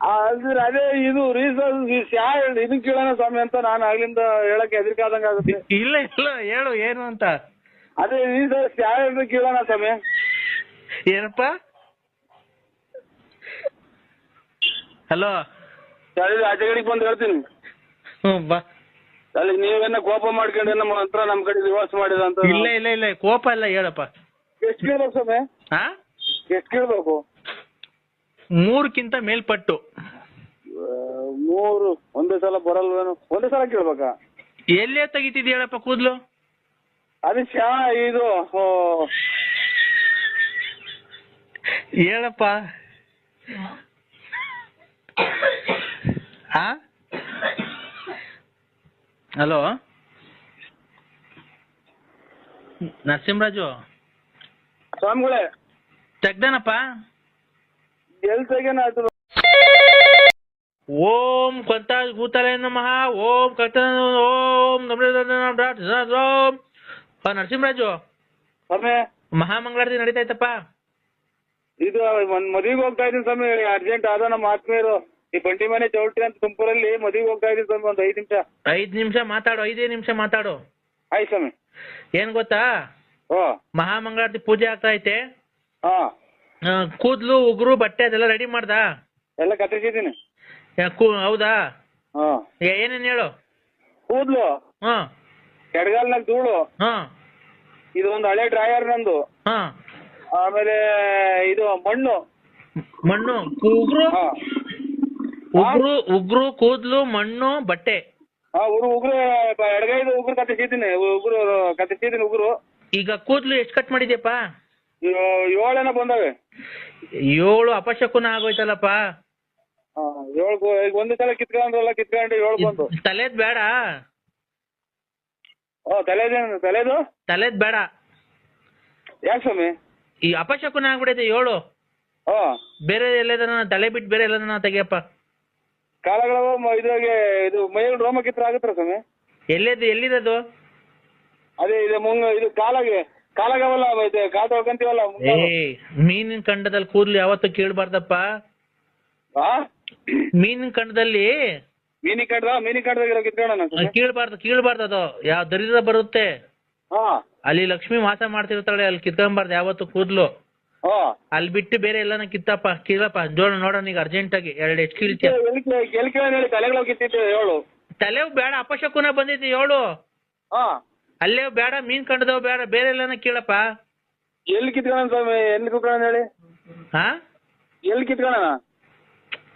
ಅಲ್ದಿರ ಅದೇ ಇದು ರೀಸನ್ ಇದು ಕೇಳೋಣ ಸ್ವಾಮಿ ಅಂತ ನಾನು ಆಗ್ಲಿಂದ ಹೇಳಕ್ ಹೆದರಿಕಾದಂಗ ಆಗುತ್ತೆ. ಇಲ್ಲ ಇಲ್ಲ ಹೇಳು ಏನು ಅಂತ? ಅದೇ ರೀಸನ್ಸ್ ಯಾ ಕೇಳೋಣ ಸ್ವಾಮಿ. ಏನಪ್ಪ? ಹಲೋ? ಸರಿ ಆಚೆಗಡೆಗೆ ಬಂದು ಹೇಳ್ತೀನಿ. ಹ್ಮ್ ಬಾ. ಅಲ್ಲಿ ನೀವೇನ ಕೋಪ ಮಾಡ್ಕೊಂಡು ನಮ್ಮ ಹತ್ರ ನಮ್ ಕಡೆ ರಿವರ್ಸ್ ಮಾಡಿದ ಅಂತ. ಇಲ್ಲ ಇಲ್ಲ ಇಲ್ಲ ಕೋಪ ಇಲ್ಲ ಹೇಳಪ್ಪ. ಎಷ್ಟು ಕೇಳ್ಬೇಕು ಸ್ವಾಮಿ? ಹಾ ಎಷ್ಟು ಕೇಳ್ಬೇಕು? ಮೂರಕ್ಕಿಂತ ಮೇಲ್ಪಟ್ಟು. ಮೂರು ಒಂದೇ ಸಲ ಬರಲ್ವೇನು? ಒಂದೇ ಸಲ ಕೇಳ್ಬೇಕಾ? ಎಲ್ಲೇ ತೆಗಿತಿದ್ಯಾಳಪ್ಪ ಕೂದ್ಲು? ಅದು ಶಾ ಇದು ಓ, ಹೇಳಪ್ಪ. ಹಾ ಹಲೋ? ನರಸಿಂಹರಾಜು? ಸ್ವಾಮಿಗಳೇ. ತೆಗ್ದನಪ್ಪ? ಎಲ್ ತೆಗೇನ ಆಯ್ತು ಓಂ ಭೂತಾಲಯ ಭೂತಲೇ ನಮಃ ಓಂ ಕಂತ ಓಂ ಓಂ ನರಸಿಂಹರಾಜು ಸ್ವಾಮಿ. ಮಹಾಮಂಗಳಾರತಿ ನಡೀತಾ ಇತ್ತಪ್ಪ ಇದು ಒಂದ್ ಮದುವೆಗೆ ಹೋಗ್ತಾ ಇದೀನಿ ಸ್ವಾಮಿ. ಅರ್ಜೆಂಟ್ ಆದ ನಮ್ಮ ಆತ್ಮೀಯರು. ಈ ಬಂಡಿ ಮನೆ ಚೌಟ್ರಿ ಅಂತ ತುಮಕೂರಲ್ಲಿ ಮದುವೆಗೆ ಹೋಗ್ತಾ ಇದೀನಿ ಸ್ವಾಮಿ. ಒಂದ್ ಐದ್ ನಿಮಿಷ. ಐದ್ ನಿಮಿಷ ಮಾತಾಡು ಐದೇ ನಿಮಿಷ ಮಾತಾಡು. ಆಯ್ತು ಸ್ವಾಮಿ. ಏನ್ ಗೊತ್ತಾ? ಓ ಮಹಾಮಂಗಳಾರತಿ ಪೂಜೆ ಆಗ್ತಾ ಐತೆ. ಹಾ. ಕೂದ್ಲು ಉಗುರು ಬಟ್ಟೆ ಅದೆಲ್ಲ ರೆಡಿ ಮಾಡ್ದಾ? ಎಲ್ಲ ಕತ್ತರಿಸಿದ್ದೀನಿ. ಹೌದಾ? ಹಾ. ಏ- ಏನೇನ್ ಹೇಳು? ಕೂದ್ಲು. ಹಾ. ಎಡಗಾಲ್ನಾಗ ಧೂಳು. ಹಾ. ಇದು ಒಂದು ಹಳೆ ಡ್ರಾಯರ್ ನಂದು. ಹಾ. ಆಮೇಲೆ ಇದು ಮಣ್ಣು. ಮಣ್ಣು ಉಗುರು? ಉಗ್ರು ಉಗುರು ಉಗುರು ಕೂದ್ಲು ಮಣ್ಣು ಬಟ್ಟೆ. ಹಾ ಉಗುರು ಉಗುರು ಕತೆ ಉಗುರು ಕತ್ತರಿಸಿದ್ದೀನಿ ಕತೆ ಸೀತೀನಿ ಉಗ್ರು. ಈಗ ಕೂದ್ಲು ಎಷ್ಟು ಕಟ್ ಮಾಡಿದ್ಯಪ್ಪ? ಏಳೇನ ಬಂದವೆ. ಏಳು ಅಪಶಕುನ ಆಗೋಯ್ತಲ್ಲಪ್ಪ. ಏಳು ಈಗ ಒಂದು ಸಲ ಕಿತ್ಕೊಂಡ್ರಲ್ಲ ಕಿತ್ಕೊಂಡು ಏಳು ಬಂದು. ತಲೆದ್ ಬೇಡ. ಓ ತಲೆದೇನು ತಲೆದು? ತಲೆದ್ ಬೇಡ. ಯಾಕೆ ಸ್ವಾಮಿ? ಈ ಅಪಶಕುನ ಆಗ್ಬಿಡೈತೆ ಏಳು. ಹಾ ಬೇರೆ ಎಲ್ಲದನ್ನ ತಲೆ ಬಿಟ್ಟು ಬೇರೆ ಎಲ್ಲದನ್ನ ತೆಗಿಯಪ್ಪ. ಕಾಲಗಳ ಇದ್ರಾಗೆ ಇದು ಮೈಯಲ್ಲಿ ರೋಮ ಕಿತ್ರ ಆಗುತ್ತರ ಸ್ವಾಮಿ? ಎಲ್ಲಿದ್ದು ಎಲ್ಲಿದದು? ಅದೇ ಇದು ಮುಂಗ ಇದು ಕಾಲಾಗೆ ಕಾಲಾಗವಲ್ಲ ಇದು ಕಾಲ್ ತೊಳ್ಕೊಂತೀವಲ್ಲ ಏ ಮೀನಿನ ಕಂಡದಲ್ಲಿ ಕೂದ್ಲು ಯಾವತ್ತೂ ಕೇಳಬಾರ್ದಪ್ಪ. ಹಾ ಮೀನಿನ ಕಂಡದಲ್ಲಿ ಮೀನಿ ಕಡ್ದ ಮೀನಿ ಕಿತ್ಕೊಳ್ಳೋಣ ಸ್ವಾಮಿ ಕೀಳ್ಬಾರ್ದು ಕೀಳ್ಬಾರ್ದು ಅದು. ಯಾವ ದರಿದ್ರ ಬರುತ್ತೆ? ಹಾ. ಅಲ್ಲಿ ಲಕ್ಷ್ಮಿ ವಾಸ ಮಾಡ್ತಿರ್ತಾಳೆ ಅಲ್ಲಿ ಕಿತ್ಕೊಂಬಾರ್ದು ಯಾವತ್ತು ಕೂದ್ಲು. ಹಾ. ಅಲ್ಲಿ ಬಿಟ್ಟು ಬೇರೆ ಎಲ್ಲಾನ ಕಿತ್ತಪ್ಪ ಕೀಳಪ್ಪ ಜೋಳ ನೋಡೋಣ ಈಗ ಅರ್ಜೆಂಟ್ ಆಗಿ ಎರಡು ಎಷ್ಟು ಕೀಳ್ತೀಯ ಎಲ್ಲಿ ಕೇಳಿ ಹೇಳಿ ತಲೆಗಳು ಕಿತ್ತಿತ್ತು ಹೇಳು. ತಲೆ ಬೇಡ ಅಪಶಕುನ ಬಂದೈತಿ ಏಳು ಹಾ. ಅಲ್ಲೇ ಬೇಡ ಮೀನ್ ಕಂಡದವ್ ಬೇಡ ಬೇರೆ ಎಲ್ಲಾನ ಕೀಳಪ್ಪ. ಎಲ್ಲಿ ಕಿತ್ಕೊಳ್ಳೋಣ ಸ್ವಾಮಿ? ಎಲ್ಲಿ ಕಿತ್ಕೊಳ್ಳೋಣ ಹೇಳಿ? ಹಾ? ಎಲ್ಲಿ ಕಿತ್ಕೊಳ್ಳೋಣ?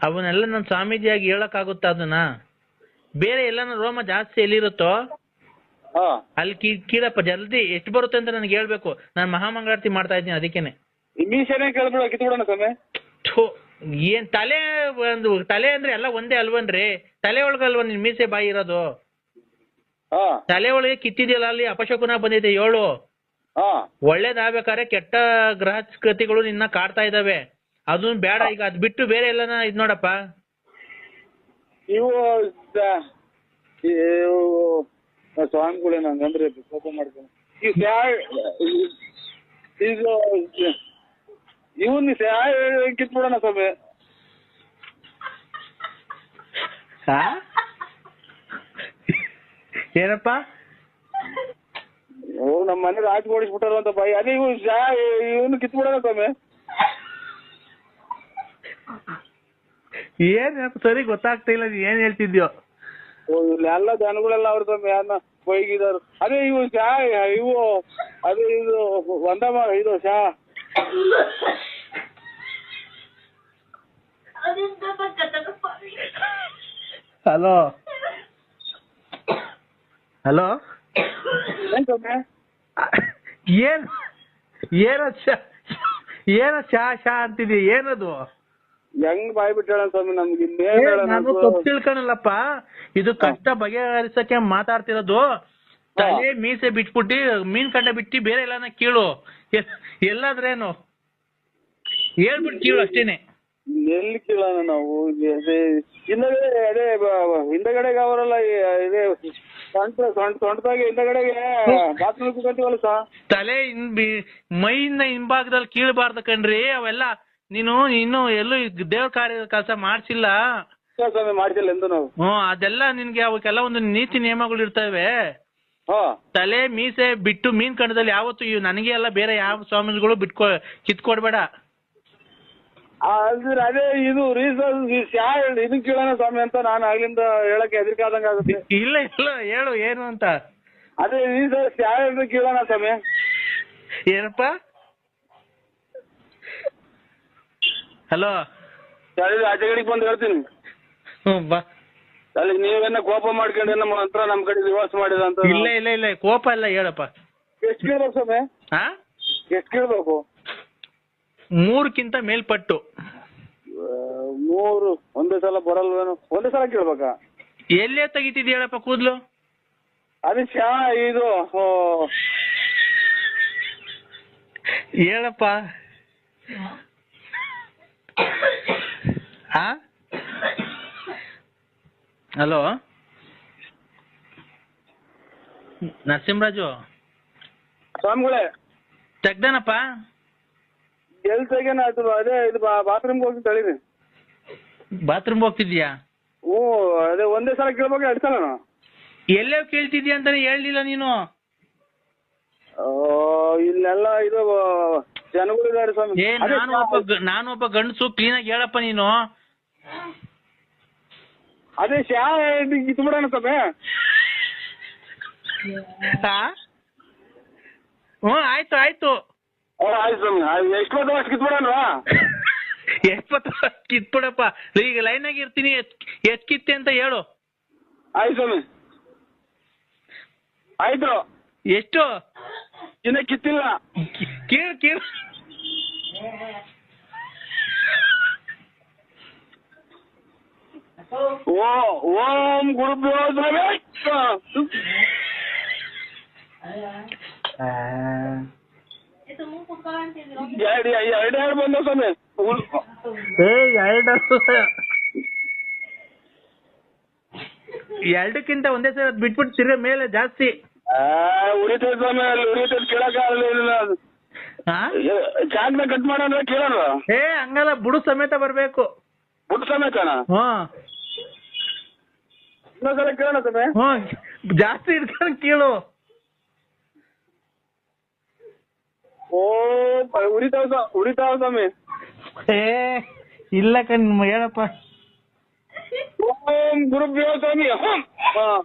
ಅವನ್ನೆಲ್ಲ ನಾನು ಸ್ವಾಮೀಜಿಯಾಗಿ ಹೇಳಕ್ಕಾಗುತ್ತಾ ಅದನ್ನ? ಬೇರೆ ಎಲ್ಲಾನು ರೋಮ ಜಾಸ್ತಿ ಎಲ್ಲಿರುತ್ತೋ? ಹಾ. ಅಲ್ಲಿ ಕೀ ಕೀಳಪ್ಪ ಜಲ್ದಿ ಎಷ್ಟು ಬರುತ್ತೆ ಅಂತ ನನಗೆ ಹೇಳ್ಬೇಕು. ನಾನು ಮಹಾಮಂಗಳಾರತಿ ಮಾಡ್ತಾ ಇದ್ದೀನಿ ಅದಕ್ಕೇನೆ. ಈ ಮೀಸೆನೆ ಕೇಳ್ಬಿಡ ಕಿತ್ಬಿಡೋಣ ಸ್ವಾಮಿ. ಥು, ಏನ್ ತಲೆ ಒಂದು ತಲೆ ಅಂದ್ರೆ ಎಲ್ಲ ಒಂದೇ ಅಲ್ವನ್ರಿ? ತಲೆ ಒಳಗಲ್ವ ನಿನ್ ಮೀಸೆ ಬಾಯಿ ಇರೋದು? ಹಾ. ತಲೆ ಒಳಗೆ ಕಿತ್ತಿದೆಯಲ್ಲ ಅಲ್ಲಿ ಅಪಶಕುನ ಬಂದಿದೆ ಏಳು? ಹಾ. ಒಳ್ಳೇದಾಗ್ಬೇಕಾದ್ರೆ ಕೆಟ್ಟ ಗ್ರಹಕೃತಿಗಳು ನಿನ್ನ ಕಾಡ್ತಾ ಇದಾವೆ ಅದನ್ನ ಬೇಡ ಈಗ ಅದ್ ಬಿಟ್ಟು ಬೇರೆ ಎಲ್ಲಾನ ಇದ್ ನೋಡಪ್ಪ. ಇವು ದ- ಇವು- ಸ್ವಾಮಿಗಳೇ ನಂಗಂದ್ರೆ ಕೋಪ ಮಾಡ್ಕೊಂಡು ಸ್ಯಾ- ಇದು ಇವನ್ ಕಿತ್ಬಿಡೋಣ ಸ್ವಾಮಿ. ಏನಪ್ಪ? ಓ ನಮ್ಮ ಮನೆ ರಾಜ್ ಓಡಿಸ್ಬಿಟ್ಟಾರ ಅಂತ ಬಾಯಿ ಅದೇ ಇವು ಇವನು ಕಿತ್ಬಿಡೋಣ ಸ್ವಾಮಿ. ಏನ್ ಸರಿ ಗೊತ್ತಾಗ್ತಾ ಇಲ್ಲ ಏನ್ ಹೇಳ್ತಿದ್ಯೋ. ಓ ಇಲ್ಲೆಲ್ಲ ಜನಗಳೆಲ್ಲ ಅವ್ರ ಸ್ವಾಮಿ ಯಾರನ್ನ ಬೈಗಿದಾರು ಅದೇ ಇವು ಶಾ ಇವು ಅದೇ ಇದು ಒಂದ ಇದು ಶಾ. ಹಲೋ. ಹಲೋ. ಏನ್ ಸ್ವಾಮಿ? ಏನ್ ಏನ ಏನ ಶಾ ಶಾ ಅಂತಿದ್ಯ ಏನದು? ಹೆಂಗ್ ಬಾಯ್ ಬಿಟ್ಟಾಳ ಸ್ವಾಮಿ ನಮ್ಗೆ ನಾನು ತಪ್ಪು ತಿಳ್ಕೊಳಲ್ಲಪ್ಪ ಇದು ಕಷ್ಟ ಬಗೆಹರಿಸಕ್ಕೆ ಮಾತಾಡ್ತಿರೋದು. ತಲೆ ಮೀಸೆ ಬಿಟ್ಬಿಟ್ಟಿ ಮೀನ್ ಕಂಡ ಬಿಟ್ಟಿ ಬೇರೆ ಎಲ್ಲಾನ ಕೇಳು. ಎಲ್- ಎಲ್ಲಾದ್ರೇನು? ಹೇಳ್ಬಿಟ್ಟು ಕೇಳು ಅಷ್ಟೇನೆ. ಎಲ್ಲಿ ಕೇಳೋಣ ನಾವು? ಹಿಂದಗಡೆ ಅದೇ ಹಿಂದಗಡೆಗೆ ಅವರೆಲ್ಲ ಇದೇ ಸೊಂಟ ಸೊಂಟ ಸೊಂಟದಾಗೆ ಹಿಂದಗಡೆಗೆ ಬಾತ್ರೂಮ್ ಕುತ್ಕೊಂತೀವಲ್ಲ ಸಾ? ತಲೆ ಮೈಯಿಂದ ಹಿಂಭಾಗದಲ್ಲಿ ಕೀಳ್ಬಾರ್ದು ಕಣ್ರಿ ಅವೆಲ್ಲ ನೀನು ಇನ್ನು ಎಲ್ಲೂ ದೇವ್ರ ಕಾರ್ಯ ಕೆಲಸ ಮಾಡ್ಸಿಲ್ಲ. ಇಲ್ಲ ಸ್ವಾಮಿ ಮಾಡ್ತಿಲ್ಲ ಎಂದು ನಾವು. ಹ್ಮ್ ಅದೆಲ್ಲ ನಿನ್ಗೆ ಅವಕ್ಕೆಲ್ಲ ಒಂದು ನೀತಿ ನಿಯಮಗಳು ಇರ್ತವೆ. ಹಾ. ತಲೆ ಮೀಸೆ ಬಿಟ್ಟು ಮೀನ್ ಕಂಡದಲ್ಲಿ ಯಾವತ್ತು ಇವ್ ನನಗೆ ಎಲ್ಲ ಬೇರೆ ಯಾವ ಸ್ವಾಮಿಗಳು ಬಿಟ್ಕೊ ಕಿತ್ಕೊಡ್ಬೇಡ. ಅಂದ್ರೆ ಅದೇ ಇದು ರೀಸನ್ ಇದು ಕೇಳೋಣ ಸ್ವಾಮಿ ಅಂತ ನಾನು ಆಗ್ಲಿಂದ ಹೇಳಕ್ಕೆ ಹೆದರಿಕಾದಂಗ ಆಗುತ್ತೆ. ಇಲ್ಲ ಇಲ್ಲ ಹೇಳು ಏನು ಅಂತ. ಅದೇ ರೀಸನ್ ಯಾವ ಕೇಳೋಣ ಸ್ವಾಮಿ. ಏನಪ್ಪ? ಹಲೋ ಅಲ್ಲಿ ಆಚೆ ಕಡೆಗೆ ಬಂದು ಹೇಳ್ತೀನಿ. ಬಾ. ಅಲ್ಲಿ ನೀವೇನ ಕೋಪ ಮಾಡ್ಕೊಂಡು ನಮ್ಮ ಹತ್ರ ನಮ್ ಕಡೆ ರಿವರ್ಸ್ ಮಾಡಿದ ಅಂತ ಇಲ್ಲ ಇಲ್ಲ ಇಲ್ಲ ಕೋಪ ಇಲ್ಲ ಹೇಳಪ್ಪ. ಎಷ್ಟು ಕೇಳ್ಬೇಕು ಸ್ವಾಮಿ? ಹಾ ಎಷ್ಟು ಕೇಳ್ಬೇಕು? ಮೂರಕ್ಕಿಂತ ಮೇಲ್ಪಟ್ಟು. ಮೂರು ಒಂದೇ ಸಲ ಬರಲ್ವೇನು? ಒಂದೇ ಸಲ ಕೇಳ್ಬೇಕಾ? ಎಲ್ಲೇ ತೆಗಿತಿದ್ಯ ಹೇಳಪ್ಪ ಕೂದ್ಲು? ಅದು ಶಾ ಇದು ಓ, ಹೇಳಪ್ಪ. ಹಾ ಹಲೋ ನರಸಿಂಹರಾಜು? ಸ್ವಾಮಿಗಳೇ. ತೆಗ್ದನಪ್ಪ? ಎಲ್ ತೆಗೇನ ಅದು ಅದೇ ಇದು ಬಾತ್ರೂಮ್ಗೆ ಹೋಗಿ ತಳೀರಿ ಬಾತ್ರೂಮ್ ಹೋಗ್ತಿದ್ಯಾ ಓ ಅದೇ ಒಂದೇ ಸಲ ಕೇಳ್ಬೇಕು ಎರಡು ಸಲ ಎಲ್ಲೇ ಕೇಳ್ತಿದ್ಯಾ ಅಂತಾನೆ ಹೇಳಲಿಲ್ಲ ನೀನು? ಇಲ್ಲೆಲ್ಲ ಇದು ಜನಗಳಿದ್ದಾರೆ ಸ್ವಾಮಿ. ಏ ಅದೇ ನಾನು ಒಬ್ಬ ಗ- ನಾನು ಒಬ್ಬ ಗಂಡಸು ಕ್ಲೀನಾಗಿ ಹೇಳಪ್ಪ ನೀನು. ಅದೇ ಶಾ ಇದು ಬಿಡೋಣ ಸ್ವಾಮಿ. ಹಾ ಹ್ಞೂ ಆಯ್ತು ಆಯ್ತು. ಓ ಆಯ್ತು ಸ್ವಾಮಿ. ಆಯ್ತು. ಎಷ್ಟು ಬಂದು ಅಷ್ಟು ಕಿತ್ಬಿಡೋಣವಾ ಎಪ್ಪತ್ತು ಕಿತ್ಬಿಡಪ್ಪ? ಈಗ ಆಗಿ ಇರ್ತೀನಿ ಎಷ್ಟ್ ಎಷ್ಟ್ ಕಿತ್ತೆ ಅಂತ ಹೇಳು. ಆಯ್ತು ಸ್ವಾಮಿ. ಆಯ್ತು. ಎಷ್ಟು? ಇನ್ನ ಕಿತ್ತಿಲ್ಲ. ಕೀಳ್ ಕೀಳ್ ಓ ಓಂ ಗುರುಭ್ಯೋ ನಮಃ. ಎರಡು ಎರಡು ಎರಡು ಬಂದ ಸ್ವಾಮಿ ಉಳ್- ಏ ಎರಡು ಎರಡಕ್ಕಿಂತ ಒಂದೇ ಸಲ ಬಿಟ್ಬಿಟ್ಟು ತಿರ್ಗ ಮೇಲೆ ಜಾಸ್ತಿ ಆ, ಉರಿತೈತೆ ಸ್ವಾಮಿ ಅಲ್ಲಿ ಉರಿತೈತೆ ಕೇಳಕ್ ಆಗಲಿಲ್ಲ ಹಾ ಚಾಕ್ನ ಕಟ್ ಮಾಡೋಣ ಕೇಳೋಣ. ಹೇ ಹಂಗಲ್ಲ ಬುಡು ಸಮೇತ ಬರ್ಬೇಕು. ಬುಟ್ಟು ಸಮೇತನ? ಹ್ಮ್ ಇನ್ನೊಂದ್ಸಲ ಕೇಳೋಣ ತಮ್ಮ ಹ್ಮ್ ಜಾಸ್ತಿ ಇರ್ತಾನ ಕೇಳು. ಓ ಉರಿತಾವ ಸ್ವಾ- ಉರಿತಾವ ಸ್ವಾಮಿ. ಏ ಇಲ್ಲ ಕಣ್ ಹೇಳಪ್ಪ. ಓಂ ಗುರುಭ್ಯೋ ಸ್ವಾಮಿ ಹಂ. ಹಾ.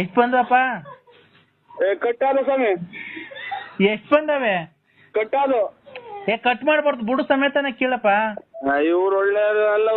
ಎಷ್ಟ್ ಬಂದಪ್ಪ ಏ, ಕಟ್ಟಾದ ಸ್ವಾಮಿ. ಎಷ್ಟ್ ಬಂದವೆ? ಕಟ್ಟಾದು. ಏ ಕಟ್ ಮಾಡ್ಬಾರ್ದು ಬುಡು ಸಮೇತನ ಕೇಳಪ್ಪ. ಇವ್ರು ಒಳ್ಳೆ ಅಲ್ಲ